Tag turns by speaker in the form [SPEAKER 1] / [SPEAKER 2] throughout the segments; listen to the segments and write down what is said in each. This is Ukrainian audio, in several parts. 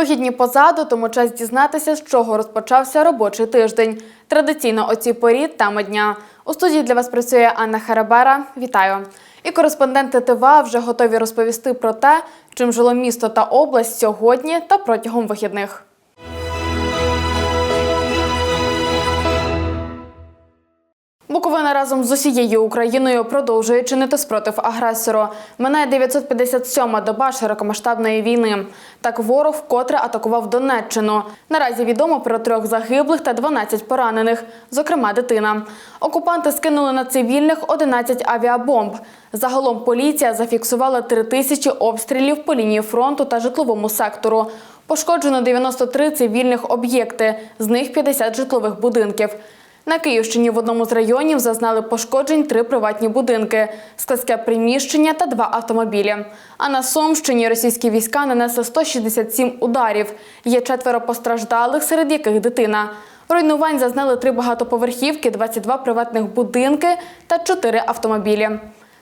[SPEAKER 1] Вихідні позаду, тому час дізнатися, з чого розпочався робочий тиждень. Традиційно о цій порі тема дня. У студії для вас працює Анна Харабера. Вітаю. І кореспонденти ТВА вже готові розповісти про те, чим жило місто та область сьогодні та протягом вихідних. Буковина разом з усією Україною продовжує чинити спротив агресору. Минає 957-ма доба широкомасштабної війни. Так ворог вкотре атакував Донеччину. Наразі відомо про трьох загиблих та 12 поранених, зокрема дитина. Окупанти скинули на цивільних 11 авіабомб. Загалом поліція зафіксувала 3 тисячі обстрілів по лінії фронту та житловому сектору. Пошкоджено 93 цивільних об'єкти, з них 50 житлових будинків. На Київщині в одному з районів зазнали пошкоджень три приватні будинки, складське приміщення та два автомобілі. А на Сумщині російські війська нанесли 167 ударів. Є четверо постраждалих, серед яких дитина. Руйнувань зазнали три багатоповерхівки, 22 приватних будинки та чотири автомобілі.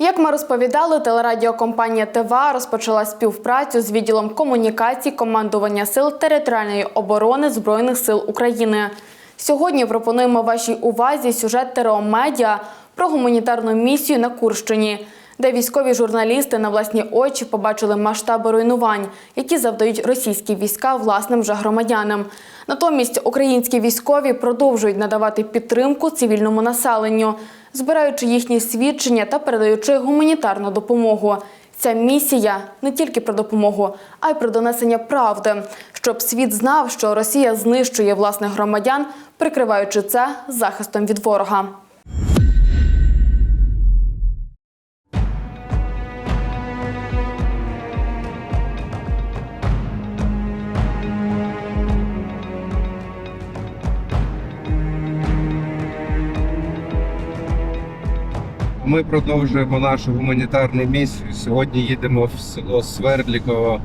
[SPEAKER 1] Як ми розповідали, телерадіокомпанія ТВА розпочала співпрацю з відділом комунікацій командування сил територіальної оборони Збройних сил України. Сьогодні пропонуємо вашій увазі сюжет Тереомедіа про гуманітарну місію на Курщині, де військові журналісти на власні очі побачили масштаби руйнувань, які завдають російські війська власним же громадянам. Натомість українські військові продовжують надавати підтримку цивільному населенню, збираючи їхні свідчення та передаючи гуманітарну допомогу. Ця місія не тільки про допомогу, а й про донесення правди, щоб світ знав, що Росія знищує власних громадян, прикриваючи це захистом від ворога.
[SPEAKER 2] Ми продовжуємо нашу гуманітарну місію. Сьогодні їдемо в село Свердліково,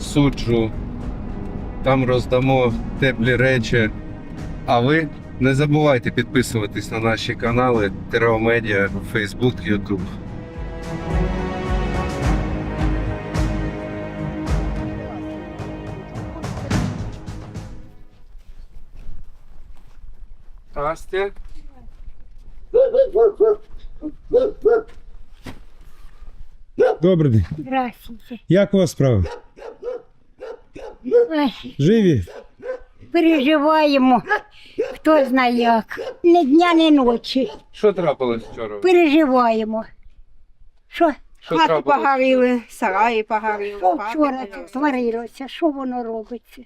[SPEAKER 2] суджу. Там роздамо теплі речі. А ви не забувайте підписуватись на наші канали Тереомедіа, Facebook, YouTube. Настя.
[SPEAKER 3] Добрий день.
[SPEAKER 4] Здравствуйте.
[SPEAKER 3] Як у вас справи?
[SPEAKER 4] Ой,
[SPEAKER 3] Живі?
[SPEAKER 4] переживаємо. Хто знає як. Не дня, не ночі.
[SPEAKER 2] Що трапилось вчора?
[SPEAKER 4] Переживаємо. Що,
[SPEAKER 2] Що
[SPEAKER 5] Хати
[SPEAKER 2] трапилось?
[SPEAKER 5] погоріли, сараї погоріли.
[SPEAKER 4] що
[SPEAKER 5] хати
[SPEAKER 4] вчора
[SPEAKER 5] погоріли.
[SPEAKER 4] тут творилося? Що воно робиться?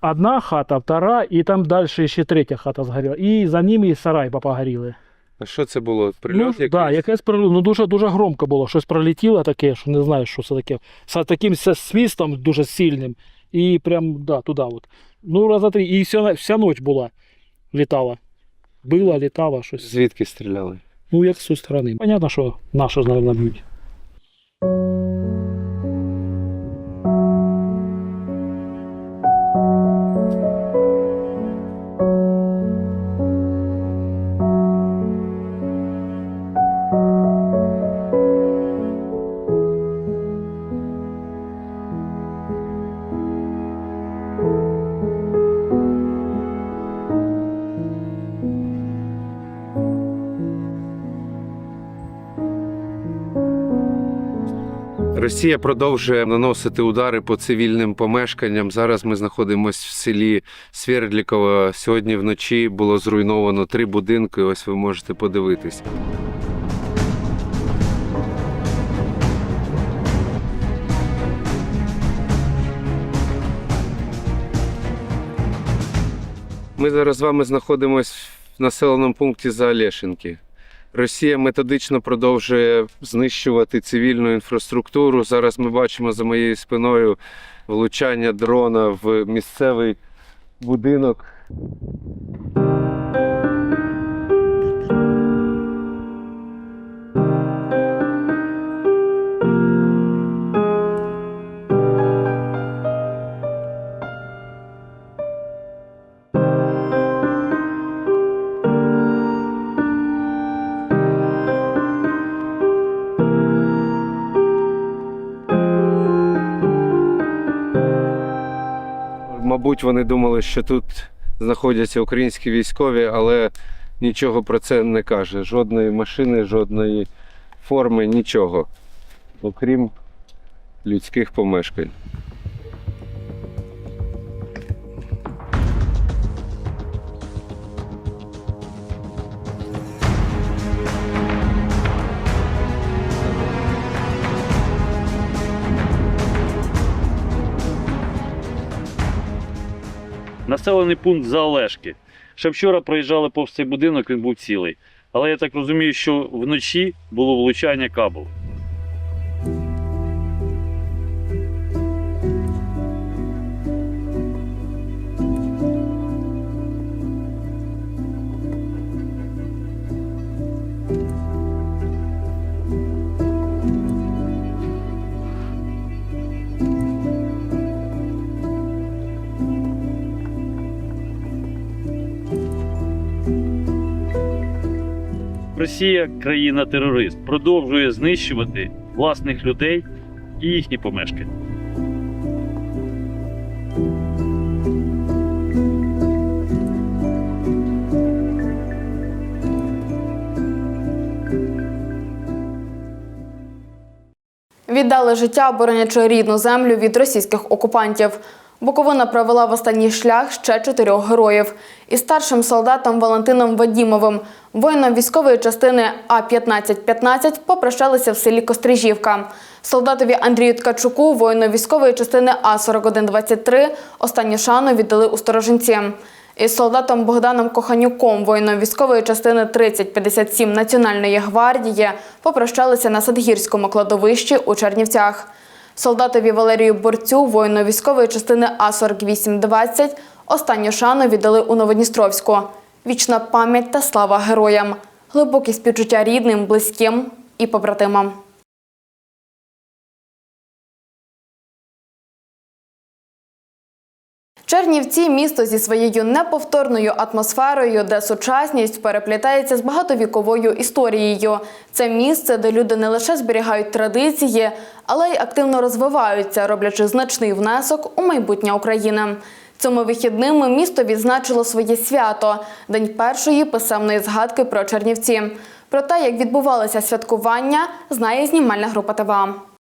[SPEAKER 6] Одна хата, втора, і там далі ще третя хата згоріла. І за ними і сарай погоріли.
[SPEAKER 2] А що це було?
[SPEAKER 6] Ну,
[SPEAKER 2] Прильот якийсь?
[SPEAKER 6] да, якесь прильот. Ну дуже дуже громко було. Щось пролетіло таке, що не знаю, що це таке. З таким свістом свистом дуже сильним. І прям да, туди. От. Ну, раза три. І вся, вся ніч була. Літала. Била, літала щось.
[SPEAKER 2] Звідки стріляли?
[SPEAKER 6] Ну, як з цієї сторони. Понятно, що наші, мабуть, б'ють.
[SPEAKER 2] Росія продовжує наносити удари по цивільним помешканням. Зараз ми знаходимося в селі Свердліково. Сьогодні вночі було зруйновано три будинки. Ось ви можете подивитись. Ми зараз з вами знаходимося в населеному пункті Заолешенки. Росія методично продовжує знищувати цивільну інфраструктуру. Зараз ми бачимо за моєю спиною влучання дрона в місцевий будинок. Вони думали, що тут знаходяться українські військові, але нічого про це не каже. Жодної машини, жодної форми, нічого. Окрім людських помешкань.
[SPEAKER 7] Населений пункт Заолешки. Ще вчора проїжджали повз цей будинок, він був цілий. Але я так розумію, що вночі було влучання кабелу. Росія, країна-терорист, продовжує знищувати власних людей і їхні помешкання.
[SPEAKER 1] Віддали життя, боронячи рідну землю від російських окупантів. Буковина провела в останній шлях ще чотирьох героїв. Із старшим солдатом Валентином Вадімовим, воїном військової частини А-1515, попрощалися в селі Кострижівка. Солдатові Андрію Ткачуку, воїну військової частини А-4123, останню шану віддали у Сторожинці. Із солдатом Богданом Коханюком, воїном військової частини 3057 Національної гвардії, попрощалися на Садгірському кладовищі у Чернівцях. Солдатові Валерію Борцю, воїну військової частини А-4820, останню шану віддали у Новодністровську. Вічна пам'ять та слава героям, глибокі співчуття рідним, близьким і побратимам. Чернівці місто зі своєю неповторною атмосферою, де сучасність переплітається з багатовіковою історією. Це місце, де люди не лише зберігають традиції, але й активно розвиваються, роблячи значний внесок у майбутнє України. Цими вихідними місто відзначило своє свято день першої писемної згадки про Чернівці. Про те, як відбувалося святкування, знає знімальна група ТВА.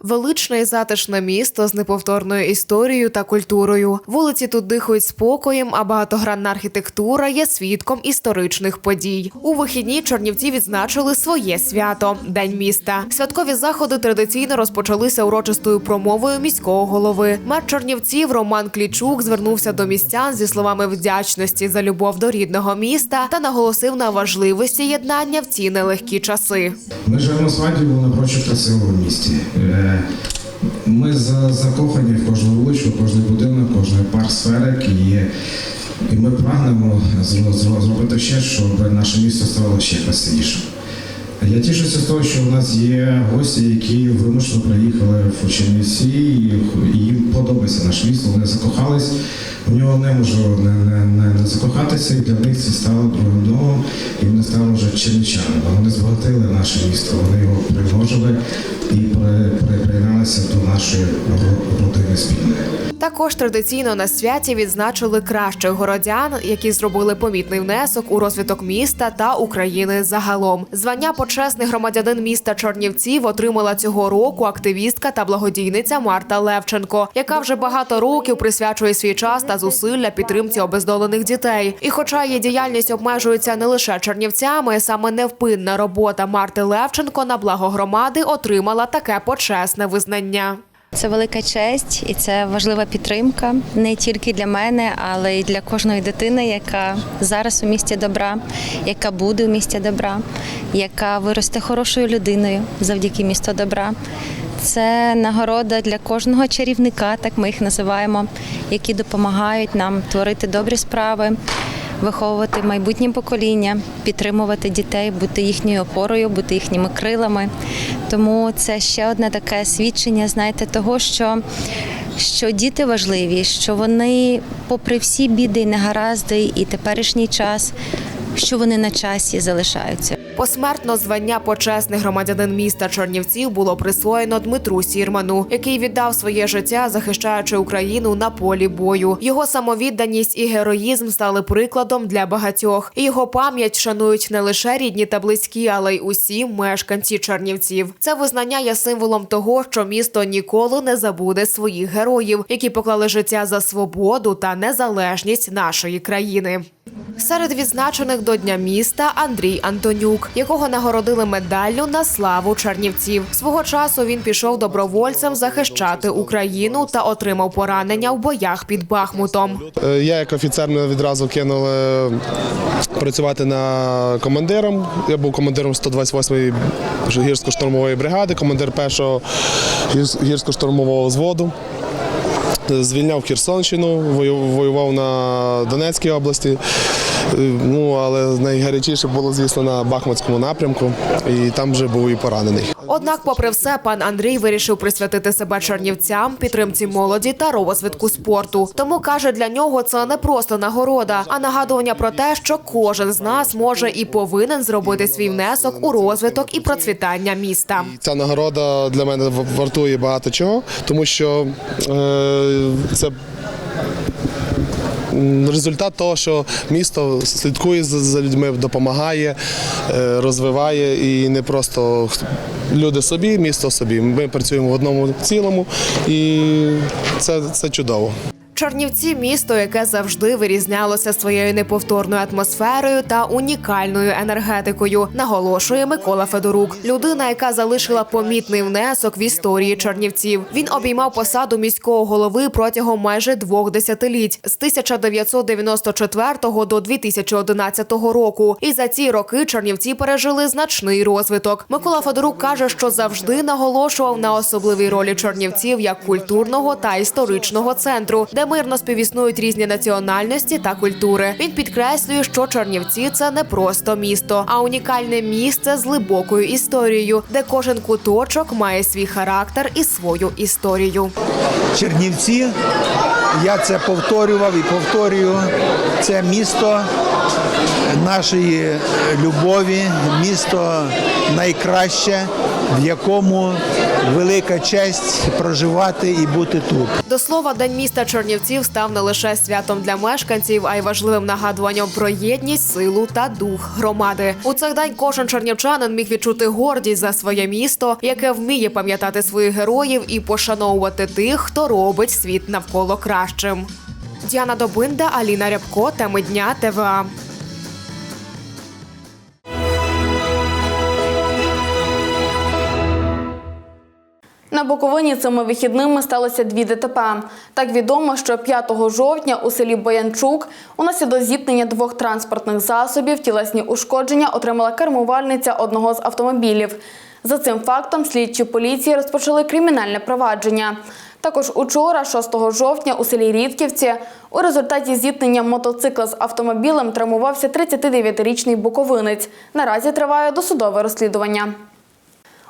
[SPEAKER 8] Величне і затишне місто з неповторною історією та культурою. Вулиці тут дихають спокоєм, а багатогранна архітектура є свідком історичних подій. У вихідні Чернівці відзначили своє свято День міста. Святкові заходи традиційно розпочалися урочистою промовою міського голови. Мер Чернівців Роман Клічук звернувся до містян зі словами вдячності за любов до рідного міста та наголосив на важливості єднання в ці нелегкі часи.
[SPEAKER 9] Ми живемо з Вадіву напрочуд красивому місті. Ми закохані в кожну вуличку, кожний будинок, кожний парк сферик і, і ми прагнемо зро- зро- зробити ще, щоб наше місто стало ще красивішим. Я тішуся з того, що у нас є гості, які вимушено приїхали в Чернівці, і їм подобається наше місто. Вони закохались. В нього неможливо не, не, не, не закохатися, і для них це стало другим домом, і вони стали вже чернівчанами. Вони збагатили наше місто, вони його примножили і при, при, приєдналися до нашої родини спільної.
[SPEAKER 8] Також традиційно на святі відзначили кращих городян, які зробили помітний внесок у розвиток міста та України загалом. Звання почесний громадянин міста Чернівців отримала цього року активістка та благодійниця Марта Левченко, яка вже багато років присвячує свій час та зусилля підтримці обездолених дітей. І, хоча її діяльність обмежується не лише Чернівцями, саме невпинна робота Марти Левченко на благо громади отримала таке почесне визнання.
[SPEAKER 10] Це велика честь і це важлива підтримка не тільки для мене, але й для кожної дитини, яка зараз у місті добра, яка буде у місті добра, яка виросте хорошою людиною завдяки місту добра. Це нагорода для кожного чарівника, так ми їх називаємо, які допомагають нам творити добрі справи, виховувати майбутнє покоління, підтримувати дітей, бути їхньою опорою, бути їхніми крилами. Тому це ще одне таке свідчення, знаєте, того, що. Що діти важливі, що вони, попри всі біди і негаразди, і теперішній час, що вони на часі залишаються.
[SPEAKER 8] Посмертно звання почесний громадянин міста Чернівців було присвоєно Дмитру Сірману, який віддав своє життя, захищаючи Україну на полі бою. Його самовідданість і героїзм стали прикладом для багатьох. Його пам'ять шанують не лише рідні та близькі, але й усі мешканці Чернівців. Це визнання є символом того, що місто ніколи не забуде своїх героїв, які поклали життя за свободу та незалежність нашої країни. Серед відзначених до Дня міста Андрій Антонюк, якого нагородили медаллю на славу Чернівців. Свого часу він пішов добровольцем захищати Україну та отримав поранення в боях під Бахмутом.
[SPEAKER 11] Е, Я як офіцер відразу кинули працювати на командиром. Я був командиром 128-ї гірсько-штурмової бригади, командир першого гірсько- гірсько-штурмового взводу. Звільняв Херсонщину, вою- воював на Донецькій області. Е, Ну, але найгарячіше було, звісно, на Бахмутському напрямку, і там вже був і поранений.
[SPEAKER 8] Однак, попри все, пан Андрій вирішив присвятити себе чернівцям, підтримці молоді та розвитку спорту. Тому каже, для нього це не просто нагорода, а нагадування про те, що кожен з нас може і повинен зробити свій внесок у розвиток і процвітання міста.
[SPEAKER 11] Ця нагорода для мене вартує багато чого, тому що е, це результат того, що місто слідкує за, людьми, допомагає, е, розвиває і не просто люди собі, місто собі. Ми працюємо в одному цілому, і це, це чудово.
[SPEAKER 8] Чернівці місто, яке завжди вирізнялося своєю неповторною атмосферою та унікальною енергетикою, наголошує Микола Федорук, людина, яка залишила помітний внесок в історії Чернівців. Він обіймав посаду міського голови протягом майже двох десятиліть з 1994 до 2011 року. І за ці роки Чернівці пережили значний розвиток. Микола Федорук каже, що завжди наголошував на особливій ролі Чернівців як культурного та історичного центру, де мирно співіснують різні національності та культури. Він підкреслює, що Чернівці це не просто місто, а унікальне місце з глибокою історією, де кожен куточок має свій характер і свою історію.
[SPEAKER 12] Чернівці. Я це повторював і повторюю. Це місто нашої любові, місто найкраще, в якому велика честь проживати і бути тут.
[SPEAKER 8] До слова, День міста Чернівців став не лише святом для мешканців, а й важливим нагадуванням про єдність, силу та дух громади. У цей день кожен чернівчанин міг відчути гордість за своє місто, яке вміє пам'ятати своїх героїв і пошановувати тих, хто робить світ навколо кращим. Діана Добинда, Аліна Рябко, теми дня ТВА.
[SPEAKER 1] На Буковині цими вихідними сталося дві ДТП. Так відомо, що 5 жовтня у селі Боянчук унаслідок зіткнення двох транспортних засобів тілесні ушкодження отримала кермувальниця одного з автомобілів. За цим фактом слідчі поліції розпочали кримінальне провадження. Також учора, 6 жовтня, у селі Рідківці, у результаті зіткнення мотоцикла з автомобілем травмувався 39-річний буковинець. Наразі триває досудове розслідування.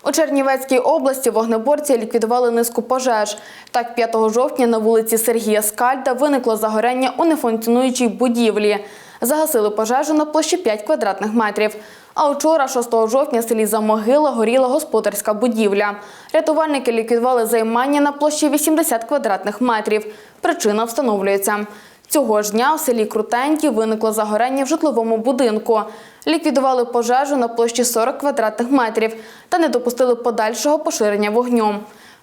[SPEAKER 1] У Чернівецькій області вогнеборці ліквідували низку пожеж. Так, 5 жовтня на вулиці Сергія Скальда виникло загоряння у нефункціонуючій будівлі. Загасили пожежу на площі 5 квадратних метрів. А вчора, 6 жовтня, в селі Замогила горіла господарська будівля. Рятувальники ліквідували займання на площі 80 квадратних метрів. Причина встановлюється. Цього ж дня в селі Крутенькі виникло загоряння в житловому будинку. Ліквідували пожежу на площі 40 квадратних метрів та не допустили подальшого поширення вогню.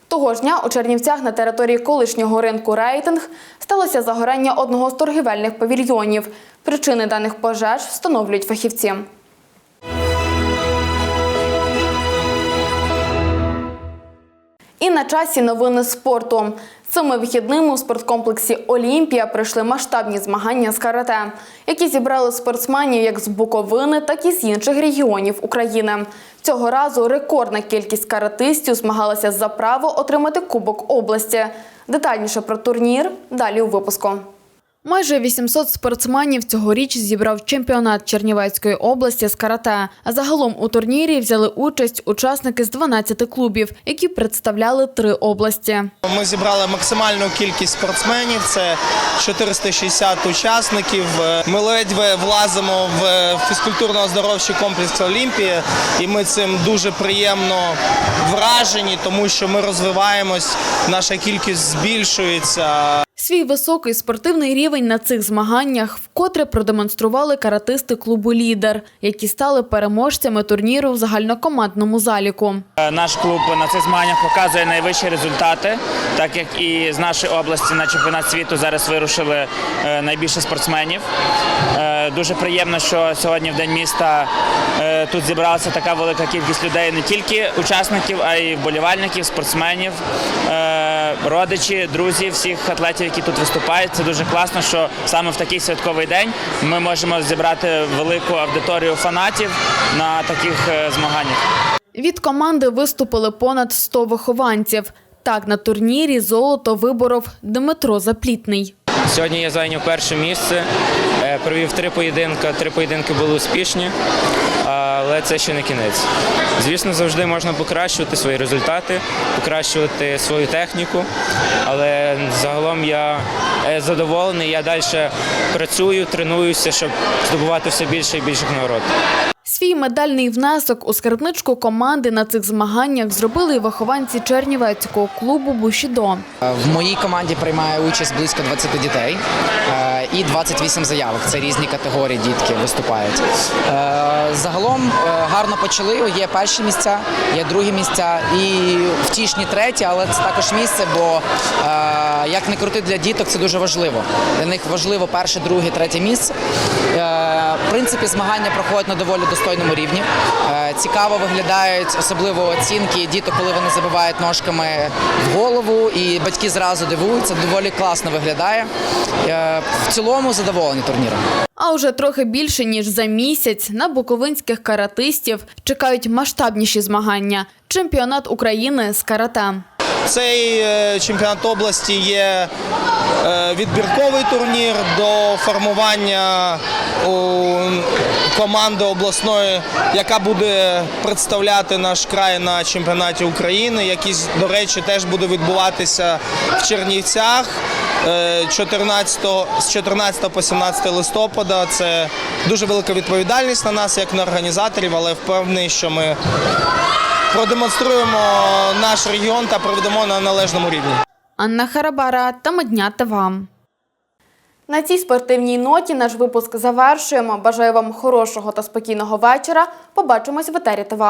[SPEAKER 1] Того ж дня у Чернівцях на території колишнього ринку Рейтинг сталося загорання одного з торгівельних павільйонів. Причини даних пожеж встановлюють фахівці. І на часі новини спорту. Цими вихідними у спорткомплексі Олімпія пройшли масштабні змагання з карате, які зібрали спортсменів як з Буковини, так і з інших регіонів України. Цього разу рекордна кількість каратистів змагалася за право отримати Кубок області. Детальніше про турнір далі у випуску. Майже 800 спортсменів цьогоріч зібрав чемпіонат Чернівецької області з карате. А загалом у турнірі взяли участь учасники з 12 клубів, які представляли три області.
[SPEAKER 13] Ми зібрали максимальну кількість спортсменів. Це 460 учасників. Ми ледве влазимо в фізкультурно-оздоровчий комплекс Олімпія, і ми цим дуже приємно вражені, тому що ми розвиваємось, наша кількість збільшується.
[SPEAKER 1] Свій високий спортивний рівень на цих змаганнях вкотре продемонстрували каратисти клубу Лідер, які стали переможцями турніру в загальнокомандному заліку.
[SPEAKER 14] Наш клуб на цих змаганнях показує найвищі результати, так як і з нашої області на чемпіонат світу зараз вирушили е, найбільше спортсменів. Дуже приємно, що сьогодні в день міста е, тут зібралася така велика кількість людей, не тільки учасників, а й вболівальників, спортсменів, е, родичі, друзі, всіх атлетів, які тут виступають. Це дуже класно, що саме в такий святковий день ми можемо зібрати велику аудиторію фанатів на таких е, змаганнях.
[SPEAKER 1] Від команди виступили понад 100 вихованців. Так на турнірі золото виборов Дмитро Заплітний.
[SPEAKER 14] Сьогодні я зайняв перше місце, провів три поєдинки. Три поєдинки були успішні, але це ще не кінець. Звісно, завжди можна покращувати свої результати, покращувати свою техніку, але загалом я е, задоволений. Я далі працюю, тренуюся, щоб здобувати все більше і більше нагород.
[SPEAKER 1] Свій медальний внесок у скарбничку команди на цих змаганнях зробили й вихованці Чернівецького клубу Бушідо.
[SPEAKER 15] В моїй команді приймає участь близько 20 дітей е, і 28 заявок. Це різні категорії дітки виступають. Е, Загалом е, гарно почали. Є перші місця, є другі місця і втішні треті, але це також місце, бо як не крути для діток, це дуже важливо. Для них важливо перше, друге, третє місце. В принципі, змагання проходять на доволі достойному рівні. Е, Цікаво виглядають особливо оцінки діток, коли вони забивають ножками в голову, і батьки зразу дивуються. Доволі класно виглядає. Е, В цілому задоволені турніром.
[SPEAKER 1] А уже трохи більше ніж за місяць на буковинських каратистів чекають масштабніші змагання чемпіонат України з карате.
[SPEAKER 13] Цей е, чемпіонат області є е, відбірковий турнір до формування команди обласної, яка буде представляти наш край на чемпіонаті України, який, до речі, теж буде відбуватися в Чернівцях. е, 14, з 14 по 17 листопада це дуже велика відповідальність на нас, як на організаторів, але впевнений, що ми продемонструємо наш регіон та проведемо на належному рівні.
[SPEAKER 1] Анна Харабара та Медня вам. На цій спортивній ноті наш випуск завершуємо. Бажаю вам хорошого та спокійного вечора. Побачимось в етері ТВ.